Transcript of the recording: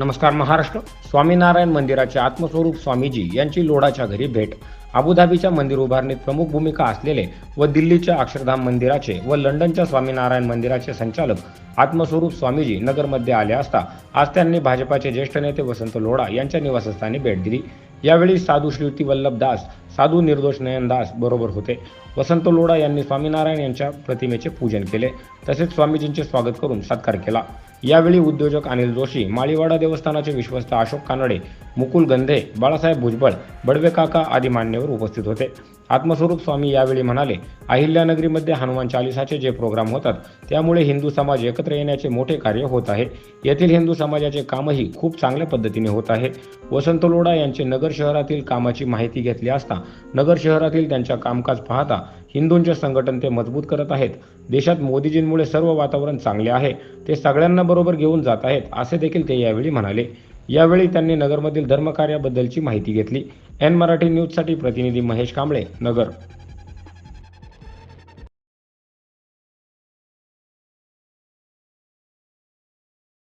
नमस्कार महाराष्ट्र. स्वामीनारायण मंदिराचे आत्मस्वरूप स्वामीजी यांची लोढाच्या घरी भेट. अबुधाबीच्या मंदिर उभारणीत प्रमुख भूमिका असलेले व दिल्लीच्या अक्षरधाम मंदिराचे व लंडनच्या स्वामीनारायण मंदिराचे संचालक आत्मस्वरूप स्वामीजी नगरमध्ये आले असता आज त्यांनी भाजपाचे ज्येष्ठ नेते वसंत लोढा यांच्या निवासस्थानी भेट दिली. यावेळी साधू श्रीती वल्लभ दास साधू निर्दोष नयन दास बरोबर होते. वसंत लोढा यांनी स्वामीनारायण यांच्या प्रतिमेचे पूजन केले. तसेच स्वामीजींचे स्वागत करून सत्कार केला. यावेळी उद्योजक अनिल जोशी माळीवाडा देवस्थानाचे विश्वस्त अशोक कानडे मुकुल गंधे बाळासाहेब भुजबळ बडवे काका आदी मान्यवर उपस्थित होते. आत्मस्वरूप स्वामी यावेळी म्हणाले अहिल्यानगरीमध्ये हनुमान चालिसाचे जे प्रोग्राम होतात त्यामुळे हिंदू समाज एकत्र येण्याचे मोठे कार्य होत आहे. येथील हिंदू समाजाचे कामही खूप चांगल्या पद्धतीने होत आहे. वसंत लोढा यांचे नगर शहरातील कामाची माहिती घेतली असता नगर शहरातील त्यांच्या कामकाज पाहता हिंदूंचे संघटन ते मजबूत करत आहेत. देशात मोदीजींमुळे सर्व वातावरण चांगले आहे. ते सगळ्यांना बरोबर घेऊन जात आहेत असे देखील ते यावेळी म्हणाले. यावेळी त्यांनी नगरमधील धर्मकार्याबद्दलची माहिती घेतली. एन मराठी न्यूजसाठी प्रतिनिधी महेश कांबळे नगर.